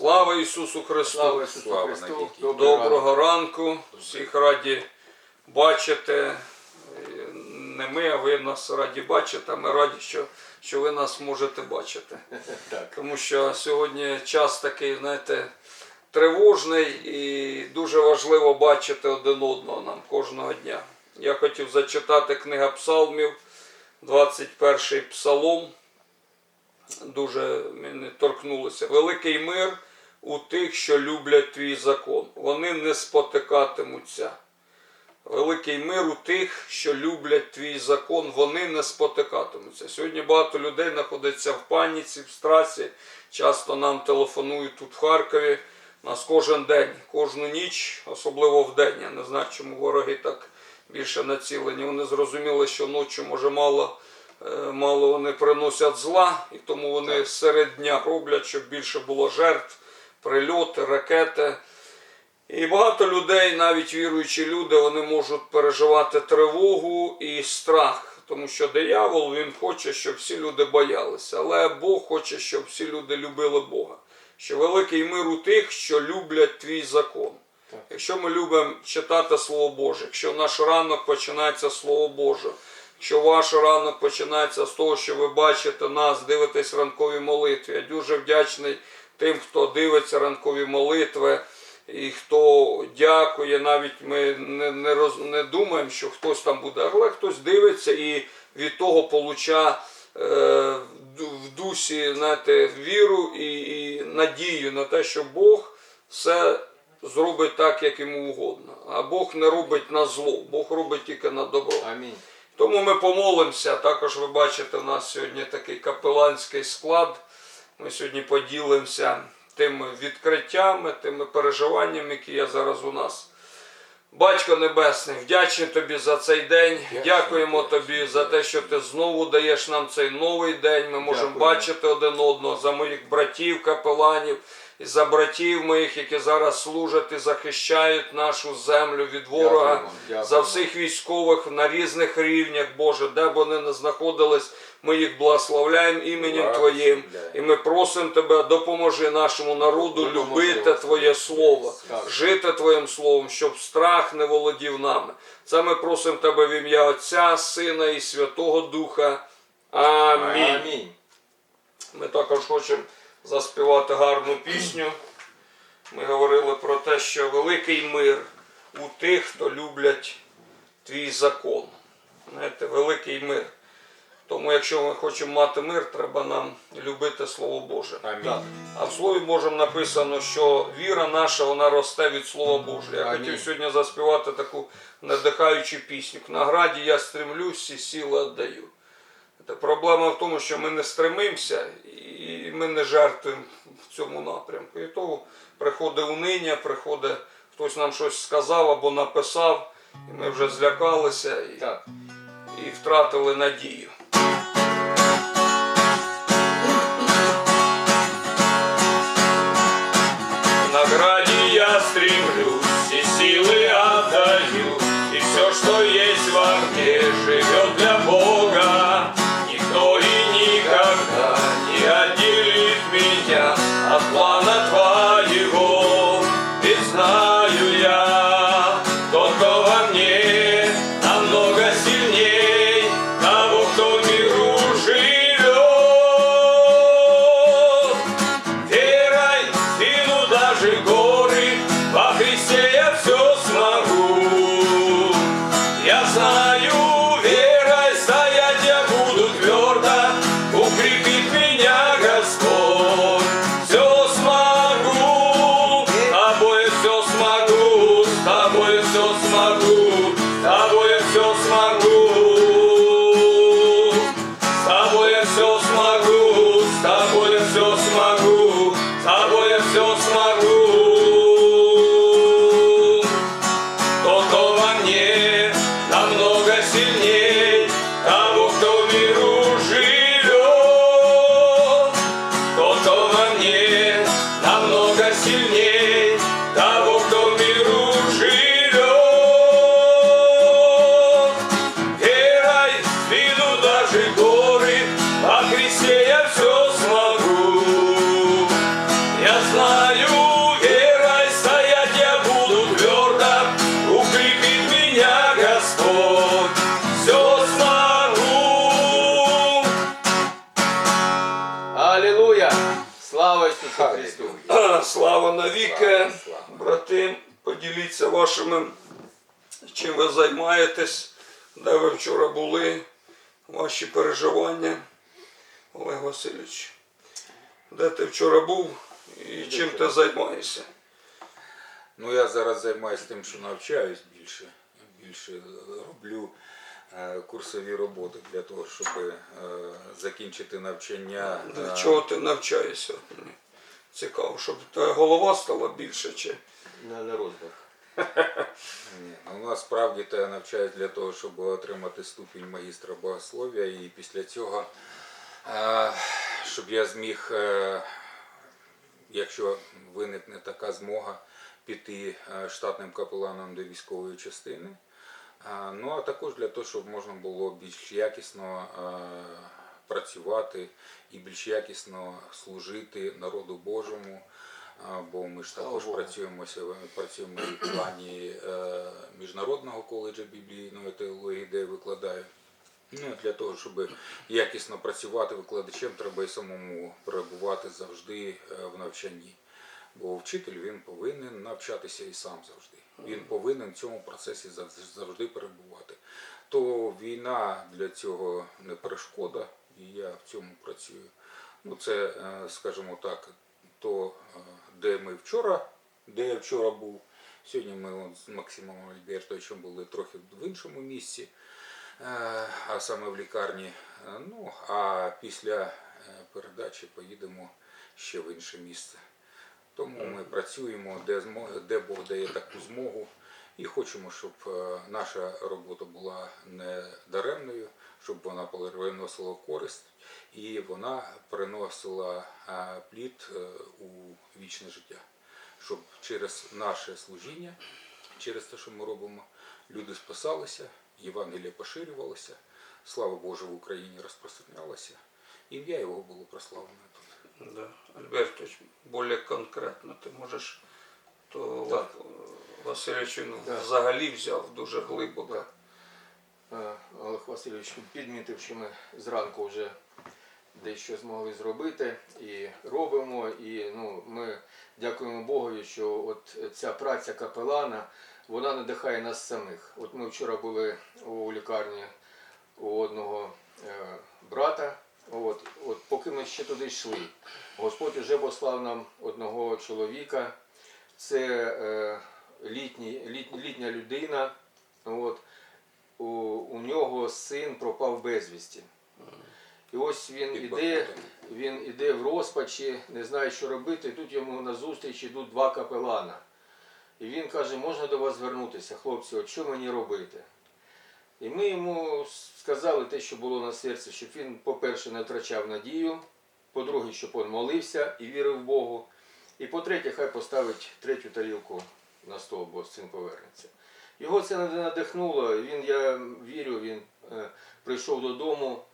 Слава Ісусу Христу! Слава Ісусу Слава Христу! Доброго Доброго ранку! Всіх раді бачити. Не ми, а ви нас раді бачити. а Ми раді, що, що ви нас можете бачити. Так. Тому що сьогодні час такий, знаєте, тривожний і дуже важливо бачити один одного нам кожного дня. Я хотів зачитати книга Псалмів, 21 псалом. Дуже мене торкнулося. Великий мир у тих, що люблять твій закон. Вони не спотикатимуться. Великий мир у тих, що люблять твій закон, вони не спотикатимуться. Сьогодні багато людей знаходиться в паніці, в страсі. Часто нам телефонують тут в Харкові. Нас кожен день, кожну ніч, особливо в день. Я не знаю, чому вороги так більше націлені. Вони зрозуміли, що ночі може мало, е, мало вони приносять зла, і тому вони серед дня роблять, щоб більше було жертв, прильоти, ракети. І багато людей, навіть віруючі люди, вони можуть переживати тривогу і страх, тому що диявол він хоче, щоб всі люди боялися. Але Бог хоче, щоб всі люди любили Бога. Що великий мир у тих, що люблять твій закон. Так. Якщо ми любимо читати Слово Боже, якщо наш ранок починається з Слово Боже, якщо ваш ранок починається з того, що ви бачите нас, дивитесь ранкові молитви. Я дуже вдячний тим, хто дивиться ранкові молитви. І хто дякує, навіть ми не, не, роз, не думаємо, що хтось там буде, але хтось дивиться і від того получа е, в дусі знаєте, віру і, і надію на те, що Бог все зробить так, як йому угодно. А Бог не робить на зло, Бог робить тільки на добро. Амінь. Тому ми помолимося. Також ви бачите, у нас сьогодні такий капеланський склад. Ми сьогодні поділимося тими відкриттями, тими переживаннями, які є зараз у нас. Батько Небесний, вдячний тобі за цей день. Дякуємо тобі за те, що ти знову даєш нам цей новий день. Ми можемо Дякую. бачити один одного за моїх братів, капеланів і за братів моїх, які зараз служать і захищають нашу землю від ворога. Дякуємо, дякуємо. За всіх військових на різних рівнях, Боже, де б вони не знаходились, ми їх благословляємо іменем Благословляємо. Твоїм. І ми просимо Тебе, допоможи нашому народу Допоможи, любити. Твоє Слово, Так. жити Твоїм Словом, щоб страх не володів нами. Це ми просимо Тебе в ім'я Отця, Сина і Святого Духа. Амінь. Амінь. Ми також хочемо заспівати гарну пісню. Ми говорили про те, що великий мир у тих, хто люблять твій закон. Знаєте, великий мир. Тому, якщо ми хочемо мати мир, треба нам любити Слово Боже. Амінь. Так. А в Слові Божому написано, що віра наша вона росте від Слова Божого. Я Амінь. хотів сьогодні заспівати таку надихаючу пісню. К награді я стремлюсь і сили віддаю. Проблема в тому, що ми не стремимося і ми не жертвуємо в цьому напрямку. І то приходить униння, приходить хтось нам щось сказав або написав, і ми вже злякалися і, і втратили надію. Тобой все Христу! Слава навіки! Брати, поділіться вашими, чим ви займаєтесь, де ви вчора були, ваші переживання. Олег Васильович, де ти вчора був і чим ти займаєшся? Ну я зараз займаюся тим, що навчаюсь більше. Більше роблю е, курсові роботи для того, щоб е, закінчити навчання. Для е, чого ти навчаєшся? Цікаво, щоб голова стала більше чи. На, на розбах. Ні, ну насправді то я навчаюсь для того, щоб отримати ступінь магістра богослов'я і після цього, е, щоб я зміг, е, якщо виникне така змога, піти е, штатним капеланом до військової частини. Ну а також для того, щоб можна було більш якісно працювати і більш якісно служити народу Божому. Бо ми ж також працюємо, працюємо в плані е, міжнародного коледжу біблійної теології, де викладаю. Ну, для того, щоб якісно працювати викладачем, треба і самому перебувати завжди е, в навчанні. Бо вчитель він повинен навчатися і сам завжди. Він повинен в цьому процесі завжди перебувати. То війна для цього не перешкода, і я в цьому працюю. Ну, це, е, скажімо так, то, е, де ми вчора, де я вчора був. Сьогодні ми з Максимом Альбертовичем були трохи в іншому місці, е, а саме в лікарні. Ну, а після передачі поїдемо ще в інше місце. Тому ми працюємо, де, де Бог дає таку змогу, і хочемо, щоб е, наша робота була не даремною, щоб вона приносила користь і вона приносила е, плід е, у вічне життя. Щоб через наше служіння, через те, що ми робимо, люди спасалися, Євангелія поширювалося, слава Божа в Україні розпространялася, ім'я його було прославлене тут. Да. Альбертович, більш конкретно ти можеш, то Олег Васильович він Так. взагалі взяв дуже глибоко. Так. Олег Васильович підмітив, що ми зранку вже дещо змогли зробити і робимо. І ну, ми дякуємо Богові, що от ця праця капелана вона надихає нас самих. От ми вчора були у лікарні у одного е, брата. От, от поки ми ще туди йшли, Господь вже послав нам одного чоловіка. Це е, літній, літ, літня людина. От, у, у нього син пропав безвісті. І ось він іде, він іде в розпачі, не знає, що робити. І тут йому назустріч йдуть два капелана. І він каже, можна до вас звернутися, хлопці, от що мені робити? І ми йому сказали те, що було на серці, щоб він, по-перше, не втрачав надію, по-друге, щоб він молився і вірив в Богу. І по-третє, хай поставить третю тарілку на стол, бо син повернеться. Його це не надихнуло. Він, я вірю, він е, прийшов додому,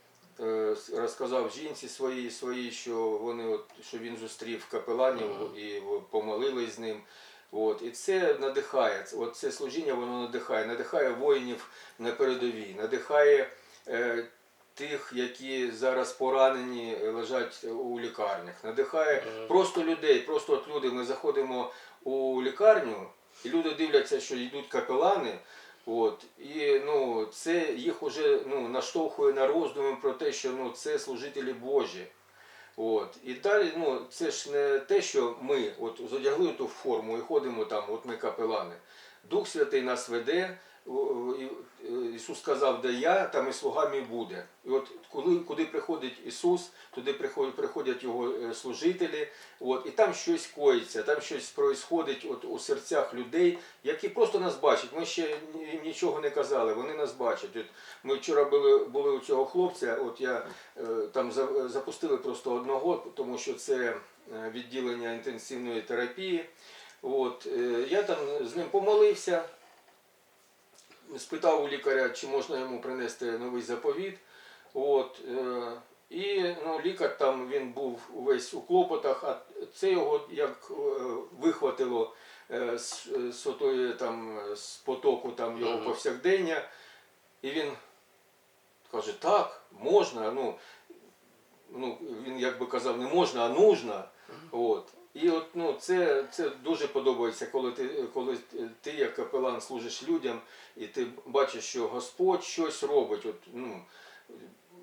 е, розказав жінці своїй, своїй, що вони от, що він зустрів капеланів і помолились з ним. От, і це надихає. От це служіння воно надихає, надихає воїнів на передовій, надихає е, тих, які зараз поранені, е, лежать у лікарнях, надихає просто людей, просто от люди. Ми заходимо у лікарню, і люди дивляться, що йдуть капелани. От, і ну, це їх уже ну, наштовхує на роздуми про те, що ну, це служителі Божі. От. І далі, ну, це ж не те, що ми от, зодягли ту форму і ходимо там, от ми капелани. Дух Святий нас веде. Е, Ісус сказав, де я, там і слуга мій буде. І от коли, куди приходить Ісус, туди приходять, його е, служителі, от, і там щось коїться, там щось происходить от, у серцях людей, які просто нас бачать. Ми ще ні- нічого не казали, вони нас бачать. От, ми вчора були, були у цього хлопця, от я е, там запустили просто одного, тому що це відділення інтенсивної терапії. От, я там з ним помолився, спитав у лікаря, чи можна йому принести новий заповіт. От, е, і ну, лікар там він був увесь у клопотах, а це його як е, вихватило е, з, з, отої, там, з потоку там, його повсякдення. І він каже, так, можна. Ну, ну, він як би казав, не можна, а нужно. От. І от ну, це, це дуже подобається, коли ти, коли ти як капелан служиш людям, і ти бачиш, що Господь щось робить. От, ну,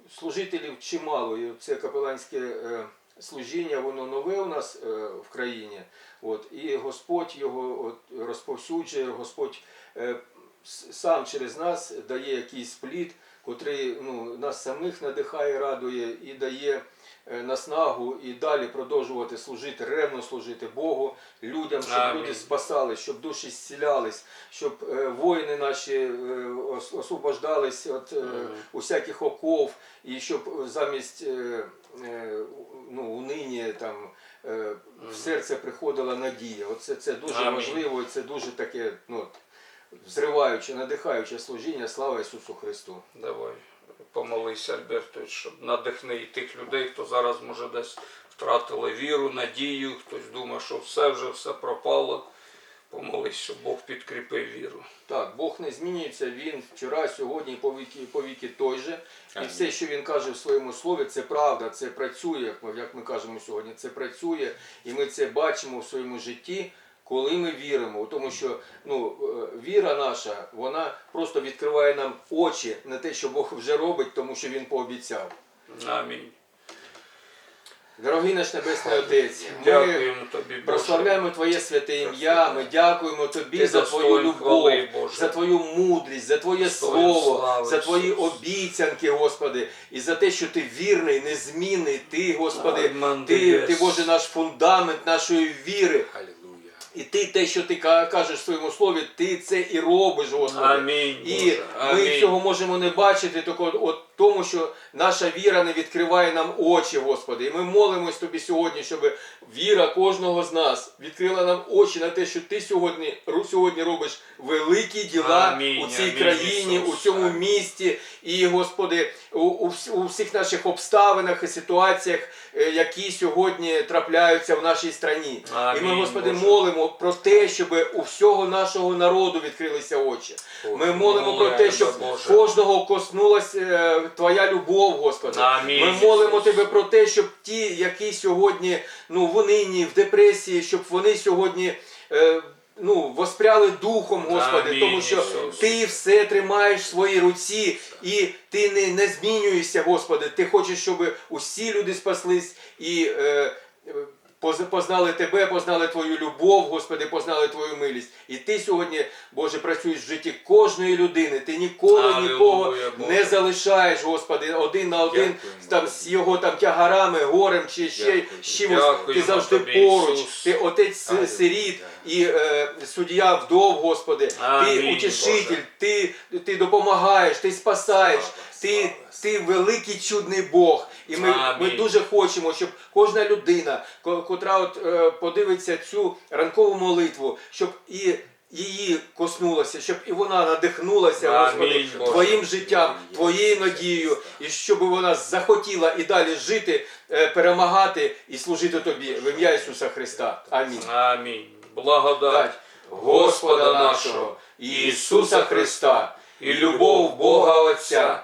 служителів чимало, і це капеланське е, служіння, воно нове у нас е, в країні. От, і Господь його от, розповсюджує, Господь е, сам через нас дає якийсь плід, котрий ну, нас самих надихає, радує і дає наснагу і далі продовжувати служити, ревно служити Богу, людям, щоб Амінь. люди спасались, щоб душі зцілялись, щоб е, воїни наші е, освобождались від е, усяких оков, і щоб замість е, е, ну, унині там е, в серце приходила надія. Оце це дуже Амінь. важливо, і це дуже таке ну, взриваюче, надихаюче служіння. Слава Ісусу Христу! Давай помолися, Альбертович, щоб надихни і тих людей, хто зараз може десь втратили віру, надію, хтось думає, що все вже все пропало. Помолись, щоб Бог підкріпив віру. Так, Бог не змінюється, Він вчора, сьогодні і по віки, по віки той же. І все, що він каже в своєму слові, це правда, це працює, як ми, як ми кажемо сьогодні, це працює, і ми це бачимо в своєму житті, коли ми віримо. Тому що ну, е, віра наша, вона просто відкриває нам очі на те, що Бог вже робить, тому що Він пообіцяв. Амінь. Дорогий наш Небесний Отець, ми тобі, Прославляємо Твоє святе ім'я. Ми дякуємо Тобі Ти за Твою любов, Боже. за Твою мудрість, за Твоє Достоин слово, слави, за Твої Ісус. обіцянки, Господи, і за те, що Ти вірний, незмінний. Ти, Господи, Ти, ти Боже, наш фундамент нашої віри. І ти те, що ти кажеш в своєму слові, ти це і робиш, Господи. Амінь. І Боже. ми Амінь. цього можемо не бачити, тільки от тому, що наша віра не відкриває нам очі, Господи. І ми молимось Тобі сьогодні, щоб віра кожного з нас відкрила нам очі на те, що Ти сьогодні, сьогодні робиш великі діла Амінь, у цій амінь, країні, Ісус. у цьому Амінь. місті. І, Господи, у, у, у всіх наших обставинах і ситуаціях, е, які сьогодні трапляються в нашій страні. і ми, Господи, Боже. молимо про те, щоб у всього нашого народу відкрилися очі. Ми молимо про те, щоб Боже. кожного коснулася е, Твоя любов, Господи. Амінь, Ми молимо Тебе про те, щоб ті, які сьогодні ну, в унині, в депресії, щоб вони сьогодні. е, Ну, воспряли духом, Господи, Амінь, тому що Ісус. Ти все тримаєш в своїй руці, і ти не, не змінюєшся, Господи. Ти хочеш, щоб усі люди спаслись і е, познали Тебе, познали Твою любов, Господи, познали Твою милість. І Ти сьогодні, Боже, працюєш в житті кожної людини. Ти ніколи Алілуя, нікого Боже. не залишаєш, Господи, один на один Дякуємо, там, з його там тягарами, горем чи ще Дякую. чимось. Ти завжди тобі, поруч. Ісус. Ти отець сиріт і е, суддя вдов, Господи. ти утішитель, Боже. ти, ти допомагаєш, ти спасаєш. Ти, ти великий чудний Бог. І ми, ми дуже хочемо, щоб кожна людина, котра от, е, подивиться цю ранкову молитву, щоб і її коснулося, щоб і вона надихнулася, Господи, Боже. Твоїм життям, Твоєю надією, і щоб вона захотіла і далі жити, е, перемагати і служити Тобі в ім'я Ісуса Христа. Амінь. Амінь. Благодать Господа нашого Ісуса Христа і любов Бога Отця